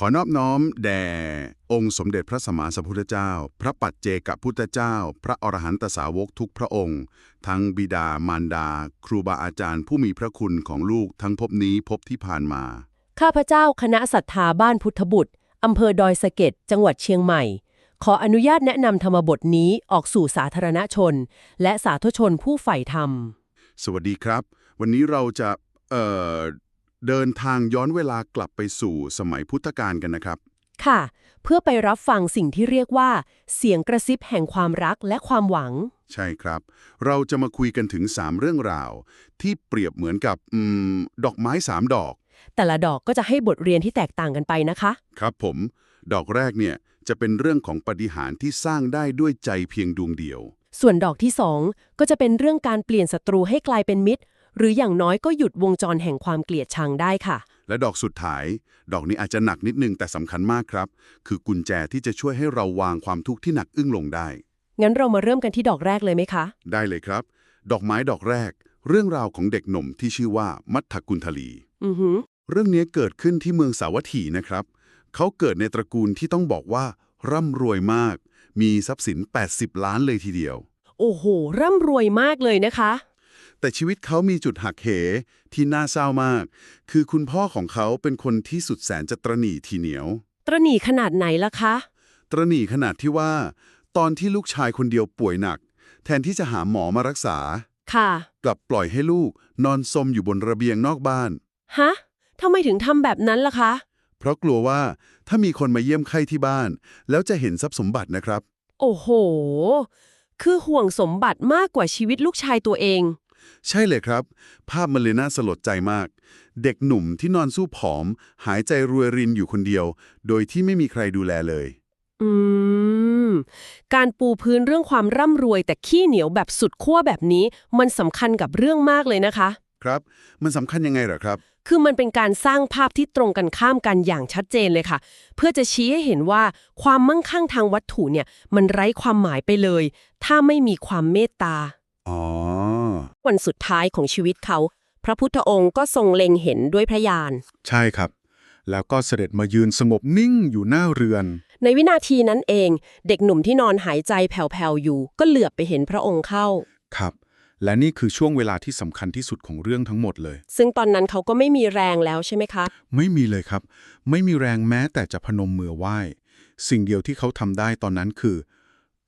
ขอนอบน้อมแด่ องค์สมเด็จพระสัมมาสัมพุทธเจ้า พระปัจเจกพุทธเจ้า พระอรหันตสาวกทุกพระองค์ ทั้งบิดามารดา ครูบาอาจารย์ผู้มีพระคุณของลูกทั้งภพนี้ภพที่ผ่านมา ข้าพเจ้าคณะศรัทธาบ้านพุทธบุตรอำเภอดอยสะเก็ดจังหวัดเชียงใหม่ ขออนุญาตแนะนำธรรมบทนี้ออกสู่สาธารณชน และสาธุชนผู้ใฝ่ธรรม สวัสดีครับ วันนี้เราจะเอ่อ เดินทางย้อนเวลากลับไปสู่สมัยพุทธกาลกันนะครับ ค่ะ เพื่อไปรับฟังสิ่งที่เรียกว่า เสียงกระซิบแห่งความรักและความหวัง ใช่ครับ เราจะมาคุยกันถึง 3 เรื่องราว ที่เปรียบเหมือนกับอืมดอกไม้สามดอก แต่ละดอกก็จะให้บทเรียนที่แตกต่างกันไปนะคะ ครับผม ดอกแรกเนี่ยจะเป็นเรื่องของปาฏิหารย์ที่สร้างได้ด้วยใจเพียงดวงเดียว ส่วนดอกที่สองก็จะเป็นเรื่องการเปลี่ยนศัตรูให้กลายเป็นมิตร หรืออย่างน้อยก็หยุดวงจรแห่งความเกลียดชังได้ค่ะ และดอกสุดท้าย ดอกนี้อาจจะหนักนิดนึงแต่สำคัญมากครับ คือกุญแจที่จะช่วยให้เราวางความทุกข์ที่หนักอึ้งลงได้ งั้นเรามาเริ่มกันที่ดอกแรกเลยไหมคะ ได้เลยครับ ดอกไม้ดอกแรก เรื่องราวของเด็กหนุ่มที่ชื่อว่ามัทธกุลทลีอือหือเรื่องนี้เกิดขึ้นที่เมืองสาวัตถีนะครับ เขาเกิดในตระกูลที่ต้องบอกว่า ร่ำรวยมาก มีทรัพย์สิน 80 ล้านเลยทีเดียว โอ้โห ร่ำรวยมากเลยนะคะ แต่ชีวิตเขามีจุดหักเหที่น่าเศร้ามาก คือคุณพ่อของเขาเป็นคนที่สุดแสนจะตระหนี่ทีเหนียว ตระหนี่ขนาดไหนล่ะคะ ตระหนี่ขนาดที่ว่า ตอนที่ลูกชายคนเดียวป่วยหนัก แทนที่จะหาหมอมารักษา ค่ะ กลับปล่อยให้ลูกนอนซมอยู่บนระเบียงนอกบ้าน ฮะทำไมถึงทำแบบนั้นล่ะคะ เพราะกลัวว่าถ้ามีคนมาเยี่ยมไข้ที่บ้าน แล้วจะเห็นทรัพย์สมบัตินะครับ โอ้โห คือห่วงสมบัติมากกว่าชีวิตลูกชายตัวเอง ใช่เลยครับ ภาพมันเลยน่าสลดใจมาก เด็กหนุ่มที่นอนสู้ผอม หายใจรวยรินอยู่คนเดียว โดยที่ไม่มีใครดูแลเลย อืม การปูพื้นเรื่องความร่ำรวยแต่ขี้เหนียวแบบสุดขั้วแบบนี้ มันสำคัญกับเรื่องมากเลยนะคะ ครับ มันสำคัญยังไงเหรอครับ คือมันเป็นการสร้างภาพที่ตรงกันข้ามกันอย่างชัดเจนเลยค่ะ เพื่อจะชี้ให้เห็นว่าความมั่งคั่งทางวัตถุเนี่ย มันไร้ความหมายไปเลย ถ้าไม่มีความเมตตา อ๋อ วันสุดท้ายของชีวิตเขา พระพุทธองค์ก็ทรงเล็งเห็นด้วยพระญาณใช่ครับ แล้วก็เสด็จมายืนสงบนิ่งอยู่หน้าเรือน ในวินาทีนั้นเอง เด็กหนุ่มที่นอนหายใจแผ่วๆอยู่ ก็เหลือบไปเห็นพระองค์เข้า ครับ และนี่คือช่วงเวลาที่สำคัญที่สุดของเรื่องทั้งหมดเลย ซึ่งตอนนั้นเขาก็ไม่มีแรงแล้วใช่ไหมคะ ไม่มีเลยครับ ไม่มีแรงแม้แต่จะพนมมือไหว้ สิ่งเดียวที่เขาทำได้ตอนนั้นคือ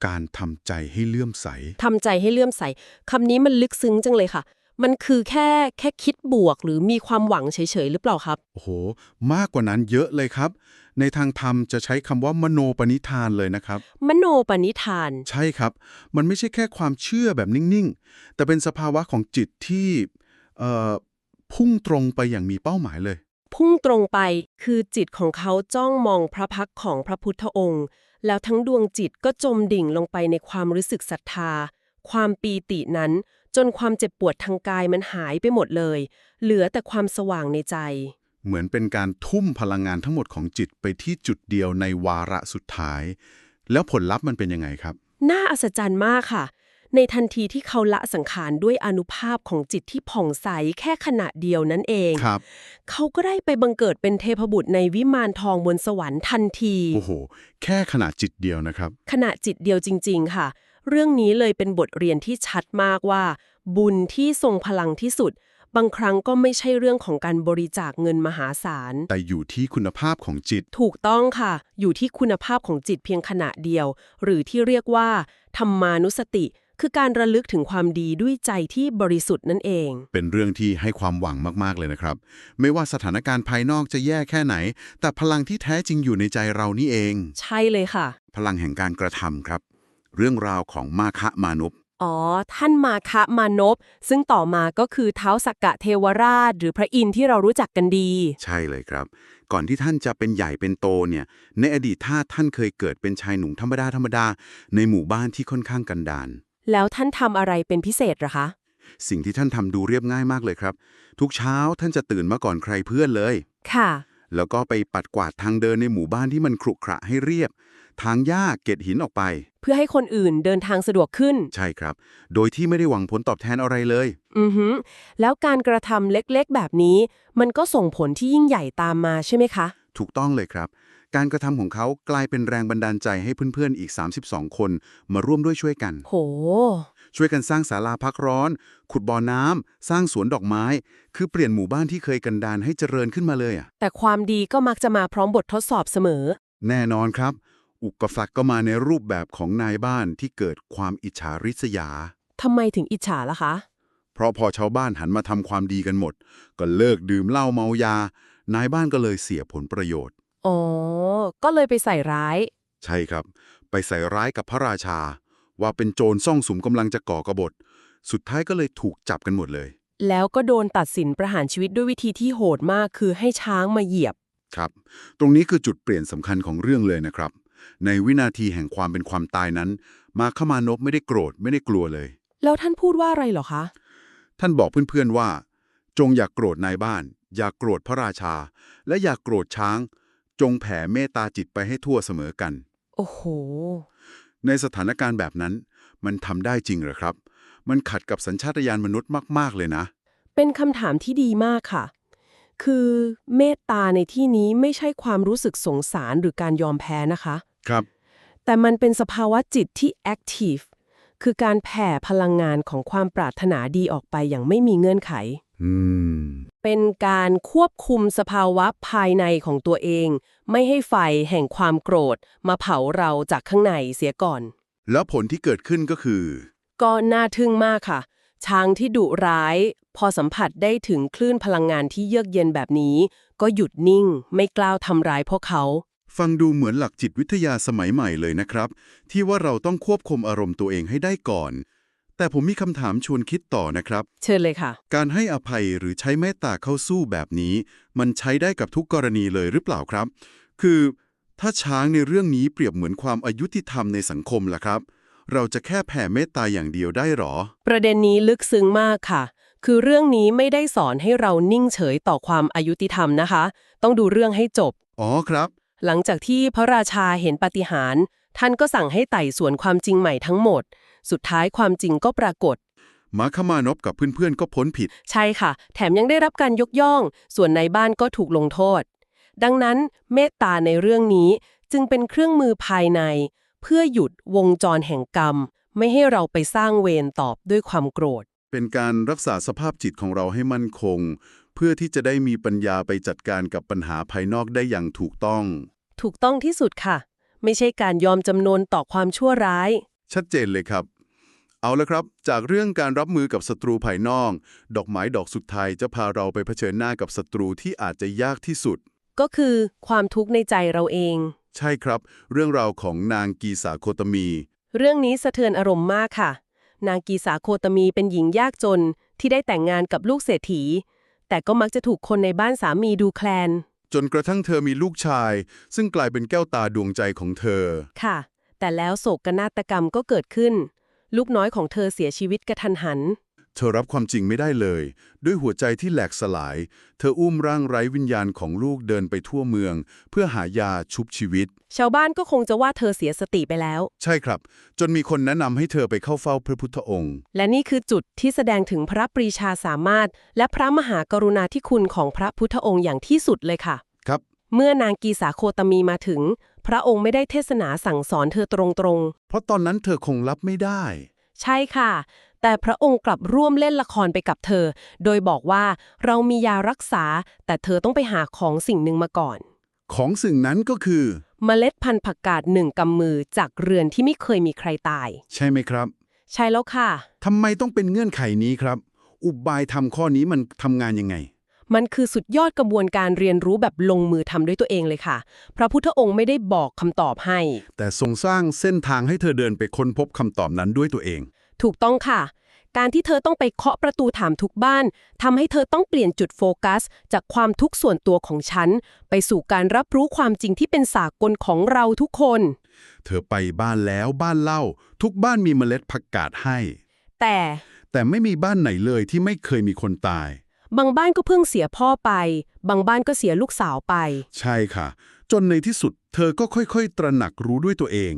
การทำใจให้เลื่อมใส ทำใจให้เลื่อมใสคำนี้มันลึกซึ้งจังเลยค่ะ มันคือแค่แค่คิดบวกหรือมีความหวังเฉยๆ หรือเปล่าครับ โอ้โห มากกว่านั้นเยอะเลยครับ ในทางธรรมจะใช้คำว่ามโนปณิธานเลยนะครับ มโนปณิธาน ใช่ครับ มันไม่ใช่แค่ความเชื่อแบบนิ่งๆ แต่เป็นสภาวะของจิตที่เอ่อพุ่งตรงไปอย่างมีเป้าหมายเลย พุ่งตรงไปคือจิตของเขาจ้องมองพระพักตร์ของพระพุทธองค์ แล้วทั้งดวงจิตก็จมดิ่งลงไปในความรู้สึกศรัทธา ความปีตินั้น จนความเจ็บปวดทางกายมันหายไปหมดเลย เหลือแต่ความสว่างในใจ เหมือนเป็นการทุ่มพลังงานทั้งหมดของจิตไปที่จุดเดียวในวาระสุดท้าย แล้วผลลัพธ์มันเป็นยังไงครับ น่าอัศจรรย์มากค่ะ ในทันทีที่เขาละสังขารด้วยอนุภาพของจิตที่ผ่องใสแค่ขณะเดียวนั่นเองครับ เขาก็ได้ไปบังเกิดเป็นเทพบุตรในวิมานทองบนสวรรค์ทันที โอ้โห แค่ขนาดจิตเดียวนะครับ ขณะจิตเดียวจริง ๆ ค่ะ เรื่องนี้เลยเป็นบทเรียนที่ชัดมากว่า บุญที่ทรงพลังที่สุด บางครั้งก็ไม่ใช่เรื่องของการบริจาคเงินมหาศาล แต่อยู่ที่คุณภาพของจิต ถูกต้องค่ะ อยู่ที่คุณภาพของจิตเพียงขณะเดียว หรือที่เรียกว่าธรรมานุสติ คือการระลึกถึงความดีด้วยใจที่บริสุทธิ์นั่นเอง เป็นเรื่องที่ให้ความหวังมาก ๆ เลยนะครับ ไม่ว่าสถานการณ์ภายนอกจะแย่แค่ไหน แต่พลังที่แท้จริงอยู่ในใจเรานี่เอง ใช่เลยค่ะ พลังแห่งการกระทำครับ เรื่องราวของมาคะมานุปอ๋อ ท่านมาคะมานพซึ่งต่อมาก็คือเท้าสักกะเทวราช หรือพระอินทร์ที่เรารู้จักกันดี ใช่เลยครับ ก่อนที่ท่านจะเป็นใหญ่เป็นโตเนี่ย ในอดีตถ้าท่านเคยเกิดเป็นชายหนุ่มธรรมดาธรรมดา ในหมู่บ้านที่ค่อนข้างกันดาร แล้วท่านทำอะไรเป็นพิเศษเหรอคะ สิ่งที่ท่านทำดูเรียบง่ายมากเลยครับ ทุกเช้าท่านจะตื่นมาก่อนใครเพื่อนเลย ค่ะ แล้วก็ไปปัดกวาดทางเดินในหมู่บ้านที่มันขรุขระให้เรียบ ทางหญ้าเกล็ดหินออกไป เพื่อให้คนอื่นเดินทางสะดวกขึ้น ใช่ครับ โดยที่ไม่ได้หวังผลตอบแทนอะไรเลย อือหือแล้วการกระทำเล็กๆ แบบนี้ มันก็ส่งผลที่ยิ่งใหญ่ตามมาใช่ไหมคะ ถูกต้องเลยครับ การกระทำของเขากลายเป็นแรงบันดาลใจให้เพื่อนๆอีก 32 คน มาร่วมด้วยช่วยกัน โห ช่วยกันสร้างศาลาพักร้อน ขุดบ่อน้ำสร้างสวนดอกไม้ คือเปลี่ยนหมู่บ้านที่เคยกันดานให้เจริญขึ้นมาเลยอะแต่ความดีก็มักจะมาพร้อมบททดสอบเสมอ แน่นอนครับ อุปสรรคก็มาในรูปแบบของนายบ้านที่เกิดความอิจฉาริษยา ทำไมถึงอิจฉาล่ะคะ เพราะพอชาวบ้านหันมาทำความดีกันหมด ก็เลิกดื่มเหล้าเมายา นายบ้านก็เลยเสียผลประโยชน์ อ๋อ ก็เลยไปใส่ร้าย ใช่ครับ ไปใส่ร้ายกับพระราชา ว่าเป็นโจรซ่องสุมกำลังจะก่อกบฏ สุดท้ายก็เลยถูกจับกันหมดเลย แล้วก็โดนตัดสินประหารชีวิตด้วยวิธีที่โหดมากคือให้ช้างมาเหยียบ ครับ ตรงนี้คือจุดเปลี่ยนสำคัญของเรื่องเลยนะครับ ในวินาทีแห่งความเป็นความตายนั้น มาขมานพไม่ได้โกรธไม่ได้กลัวเลย แล้วท่านพูดว่าอะไรเหรอคะ ท่านบอกเพื่อนๆว่า จงอย่ากโกรธนายบ้าน อย่ากโกรธพระราชา และอย่ากโกรธช้าง จงแผ่เมตตาจิตไปให้ทั่วเสมอกัน โอ้โห ในสถานการณ์แบบนั้น มันทำได้จริงเหรอครับ มันขัดกับสัญชาตญาณมนุษย์มาก ๆ เลยนะ เป็นคำถามที่ดีมากค่ะ คือเมตตาในที่นี้ไม่ใช่ความรู้สึกสงสารหรือการยอมแพ้นะคะ ครับ แต่มันเป็นสภาวะจิตที่ active คือการแผ่พลังงานของความปรารถนาดีออกไปอย่างไม่มีเงื่อนไข อืม เป็นการควบคุมสภาวะภายในของตัวเอง ไม่ให้ไฟแห่งความโกรธ มาเผาเราจากข้างในเสียก่อน แล้วผลที่เกิดขึ้นก็คือ ก็น่าทึ่งมากค่ะ ช้างที่ดุร้าย พอสัมผัสได้ถึงคลื่นพลังงานที่เยือกเย็นแบบนี้ ก็หยุดนิ่งไม่กล้าวทำร้ายพวกเขา ฟังดูเหมือนหลักจิตวิทยาสมัยใหม่เลยนะครับ ที่ว่าเราต้องควบคุมอารมณ์ตัวเองให้ได้ก่อน แต่ผมมีคำถามชวนคิดต่อนะครับ เชิญเลยค่ะ การให้อภัยหรือใช้เมตตาเข้าสู้แบบนี้ มันใช้ได้กับทุกกรณีเลยหรือเปล่าครับ คือถ้าช้างในเรื่องนี้เปรียบเหมือนความอายุติธรรมในสังคมล่ะครับ เราจะแค่แผ่เมตตาอย่างเดียวได้หรอ ประเด็นนี้ลึกซึ้งมากค่ะ คือเรื่องนี้ไม่ได้สอนให้เรานิ่งเฉยต่อความอายุติธรรมนะคะ ต้องดูเรื่องให้จบ อ๋อครับ หลังจากที่พระราชาเห็นปาฏิหาริย์ท่านก็สั่งให้ไต่สวนความจริงใหม่ทั้งหมด สุดท้ายความจริงก็ปรากฏ มาคมานพกับเพื่อนๆก็พ้นผิด ใช่ค่ะ แถมยังได้รับการยกย่อง ส่วนในบ้านก็ถูกลงโทษ ดังนั้นเมตตาในเรื่องนี้จึงเป็นเครื่องมือภายใน เพื่อหยุดวงจรแห่งกรรม ไม่ให้เราไปสร้างเวรตอบด้วยความโกรธ เป็นการรักษาสภาพจิตของเราให้มั่นคง เพื่อที่จะได้มีปัญญาไปจัดการกับปัญหาภายนอกได้อย่างถูกต้อง ถูกต้องที่สุดค่ะ ไม่ใช่การยอมจำนนต่อความชั่วร้าย ชัดเจนเลยครับ เอาละครับ จากเรื่องการรับมือกับศัตรูภายนอก ดอกไม้ดอกสุดท้ายจะพาเราไปเผชิญหน้ากับศัตรูที่อาจจะยากที่สุด ก็คือความทุกข์ในใจเราเอง ใช่ครับ เรื่องราวของนางกีสาโคตมี เรื่องนี้สะเทือนอารมณ์มากค่ะ นางกีสาโคตมีเป็นหญิงยากจนที่ได้แต่งงานกับลูกเศรษฐี แต่ก็มักจะถูกคนในบ้านสามีดูแคลน จนกระทั่งเธอมีลูกชาย ซึ่งกลายเป็นแก้วตาดวงใจของเธอ ค่ะ แต่แล้วโศกนาฏกรรมก็เกิดขึ้น ลูกน้อยของเธอเสียชีวิตกระทันหัน เธอรับความจริงไม่ได้เลย ด้วยหัวใจที่แหลกสลาย เธออุ้มร่างไร้วิญญาณของลูกเดินไปทั่วเมือง เพื่อหายาชุบชีวิต ชาวบ้านก็คงจะว่าเธอเสียสติไปแล้ว ใช่ครับ จนมีคนแนะนำให้เธอไปเข้าเฝ้าพระพุทธองค์ และนี่คือจุดที่แสดงถึงพระปรีชาสามารถ และพระมหากรุณาธิคุณของพระพุทธองค์อย่างที่สุดเลยค่ะ ครับ เมื่อนางกีสาโคตมีมาถึง พระองค์ไม่ได้เทศนาสั่งสอนเธอตรงเพราะตอนนั้นเธอคงรับไม่ได้ๆใช่ค่ะ แต่พระองค์กลับร่วมเล่นละครไปกับเธอ โดยบอกว่าเรามียารักษา แต่เธอต้องไปหาของสิ่งหนึ่งมาก่อน ของสิ่งนั้นก็คือ เมล็ดพันธุ์ผักกาดหนึ่งกำมือจากเรือนที่ไม่เคยมีใครตาย ใช่ไหมครับใช่แล้วค่ะ ทำไมต้องเป็นเงื่อนไขนี้ครับ อุบายทำข้อนี้มันทำงานยังไง มันคือสุดยอดกระบวนการเรียนรู้แบบลงมือทำด้วยตัวเองเลยค่ะ พระพุทธองค์ไม่ได้บอกคำตอบให้ แต่ทรงสร้างเส้นทางให้เธอเดินไปค้นพบคำตอบนั้นด้วยตัวเอง ถูกต้องค่ะ การที่เธอต้องไปเคาะประตูถามทุกบ้านทำให้เธอต้องเปลี่ยนจุดโฟกัส จากความทุกข์ส่วนตัวของฉัน ไปสู่การรับรู้ความจริงที่เป็นสากลของเราทุกคน เธอไปบ้านแล้วบ้านเล่า ทุกบ้านมีเมล็ดผักกาดให้ แต่แต่ไม่มีบ้านไหนเลยที่ไม่เคยมีคนตาย บางบ้านก็เพิ่งเสียพ่อไป บางบ้านก็เสียลูกสาวไป ใช่ค่ะ จนในที่สุด เธอก็ค่อยๆ ตระหนักรู้ด้วยตัวเอง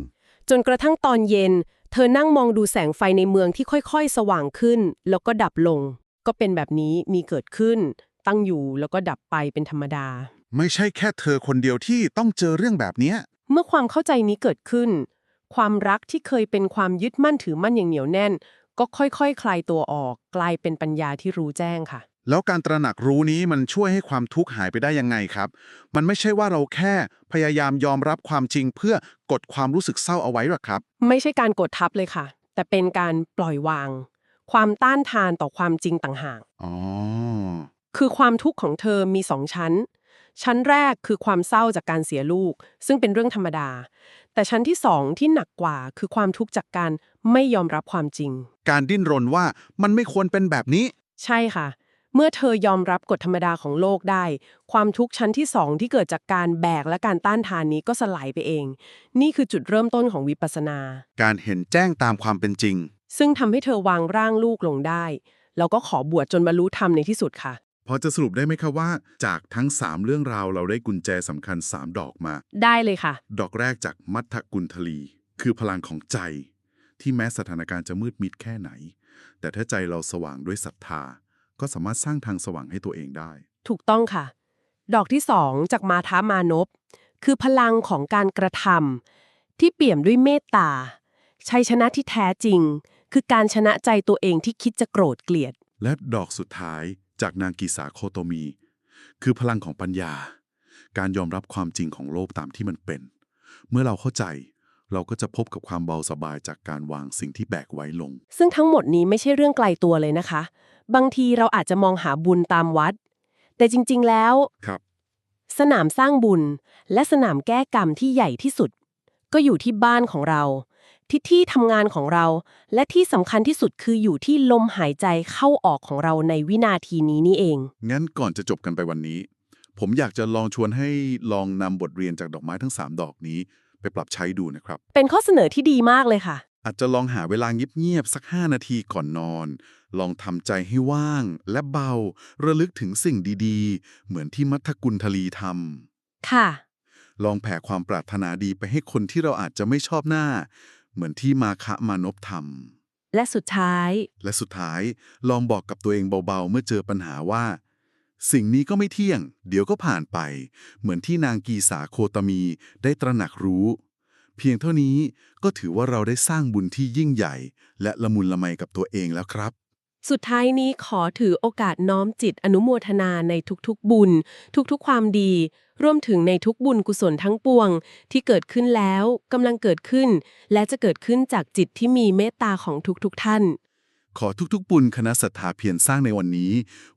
จนกระทั่งตอนเย็น เธอนั่งมองดูแสงไฟในเมืองที่ค่อยๆ สว่างขึ้น แล้วก็ดับลง ก็เป็นแบบนี้มีเกิดขึ้น ตั้งอยู่แล้วก็ดับไปเป็นธรรมดา ไม่ใช่แค่เธอคนเดียวที่ต้องเจอเรื่องแบบเนี้ยเมื่อความเข้าใจนี้เกิดขึ้น ความรักที่เคยเป็นความยึดมั่นถือมั่นอย่างเหนียวแน่น ก็ค่อยๆคคลายตัวออก กลายเป็นปัญญาที่รู้แจ้งค่ะ แล้วการตระหนักรู้นี้มันช่วยให้ความทุกข์หายไปได้ยังไงครับ มันไม่ใช่ว่าเราแค่พยายามยอมรับความจริงเพื่อกดความรู้สึกเศร้าเอาไว้หรอกครับ ไม่ใช่การกดทับเลยค่ะ แต่เป็นการปล่อยวาง ความต้านทานต่อความจริงต่างหากอ๋อคือความทุกข์ของเธอมีสองชั้น ชั้นแรกคือความเศร้าจากการเสียลูก ซึ่งเป็นเรื่องธรรมดา แต่ชั้นที่สองที่หนักกว่าคือความทุกข์จากการไม่ยอมรับความจริง การดิ้นรนว่ามันไม่ควรเป็นแบบนี้ ใช่ค่ะ เมื่อเธอยอมรับกฎธรรมดาของโลกได้ ความทุกข์ชั้นที่สองที่เกิดจากการแบกและการต้านทานนี้ก็สลายไปเอง นี่คือจุดเริ่มต้นของวิปัสสนา การเห็นแจ้งตามความเป็นจริง ซึ่งทำให้เธอวางร่างลูกลงได้ แล้วก็ขอบวชจนบรรลุธรรมในที่สุดค่ะ พอจะสรุปได้ไหมครับว่า จากทั้ง 3 เรื่องราวเราได้กุญแจสำคัญ 3 ดอกมา ได้เลยค่ะ ดอกแรกจากมัทธกุลทลี คือพลังของใจ ที่แม้สถานการณ์จะมืดมิดแค่ไหน แต่ถ้าใจเราสว่างด้วยศรัทธา ก็สามารถสร้างทางสว่างให้ตัวเองได้ ถูกต้องค่ะ ดอกที่สองจากมาท้ามานพคือพลังของการกระทำที่เปี่ยมด้วยเมตตาชัยชนะที่แท้จริง คือการชนะใจตัวเองที่คิดจะโกรธเกลียด และดอกสุดท้ายจากนางกีสาโคโตมี คือพลังของปัญญา การยอมรับความจริงของโลกตามที่มันเป็น เมื่อเราเข้าใจ เราก็จะพบกับความเบาสบายจากการวางสิ่งที่แบกไว้ลง ซึ่งทั้งหมดนี้ไม่ใช่เรื่องไกลตัวเลยนะคะ บางทีเราอาจจะมองหาบุญตามวัด แต่จริง ๆ แล้วครับ สนามสร้างบุญ และสนามแก้กรรมที่ใหญ่ที่สุด ก็อยู่ที่บ้านของเรา ที่ที่ทำงานของเรา และที่สำคัญที่สุดคืออยู่ที่ลมหายใจเข้าออกของเราในวินาทีนี้นี่เอง งั้นก่อนจะจบกันไปวันนี้ ผมอยากจะลองชวนให้ลองนำบทเรียนจากดอกไม้ทั้ง 3 ดอกนี้ ไปปรับใช้ดูนะครับ เป็นข้อเสนอที่ดีมากเลยค่ะ อาจจะลองหาเวลาเงียบๆสัก 5 นาทีก่อนนอน ลองทำใจให้ว่าง และเบา ระลึกถึงสิ่งดีๆ เหมือนที่มัทธกุลทลีทค่ะำลองแผ่ความปรารถนาดีไปให้คนที่เราอาจจะไม่ชอบหน้า เหมือนที่มาคะมานพทำและสุดท้าย และสุดท้าย ลองบอกกับตัวเองเบาๆ เมื่อเจอปัญหาว่า สิ่งนี้ก็ไม่เที่ยง เดี๋ยวก็ผ่านไป เหมือนที่นางกีสาโคตมีได้ตระหนักรู้ เพียงเท่านี้ก็ถือว่าเราได้สร้างบุญที่ยิ่งใหญ่ และละมุนละไมกับตัวเองแล้วครับ สุดท้ายนี้ขอถือโอกาสน้อมจิตอนุโมทนาในทุกๆบุญ ทุกๆความดี รวมถึงในทุกบุญกุศลทั้งปวง ที่เกิดขึ้นแล้วกำลังเกิดขึ้น และจะเกิดขึ้นจากจิตที่มีเมตตาของทุกๆท่าน ขอทุกๆ บุญคณะศรัทธาเพียรสร้างในวันนี้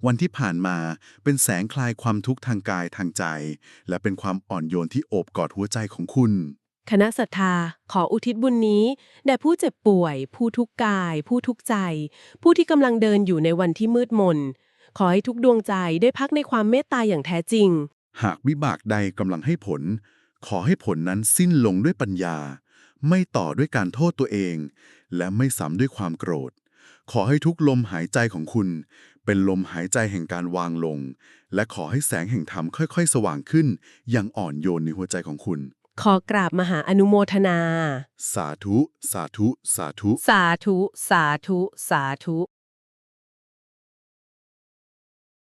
วันที่ผ่านมาเป็นแสงคลายความทุกข์ทางกายทางใจ และเป็นความอ่อนโยนที่โอบกอดหัวใจของคุณ คณะศรัทธา ขออุทิศบุญนี้แด่ผู้เจ็บป่วย ผู้ทุกข์กาย ผู้ทุกข์ใจ ผู้ที่กำลังเดินอยู่ในวันที่มืดมน ขอให้ทุกดวงใจได้พักในความเมตตาอย่างแท้จริง หากวิบากใดกำลังให้ผล ขอให้ผลนั้นสิ้นลงด้วยปัญญา ไม่ต่อด้วยการโทษตัวเอง และไม่ซ้ำด้วยความโกรธ ขอให้ทุกลมหายใจของคุณ เป็นลมหายใจแห่งการวางลง และขอให้แสงแห่งธรรมค่อยๆ สว่างขึ้น อย่างอ่อนโยนในหัวใจของคุณ ขอกราบมหาอนุโมทนา สาธุ สาธุ สาธุ สาธุ สาธุ สาธุ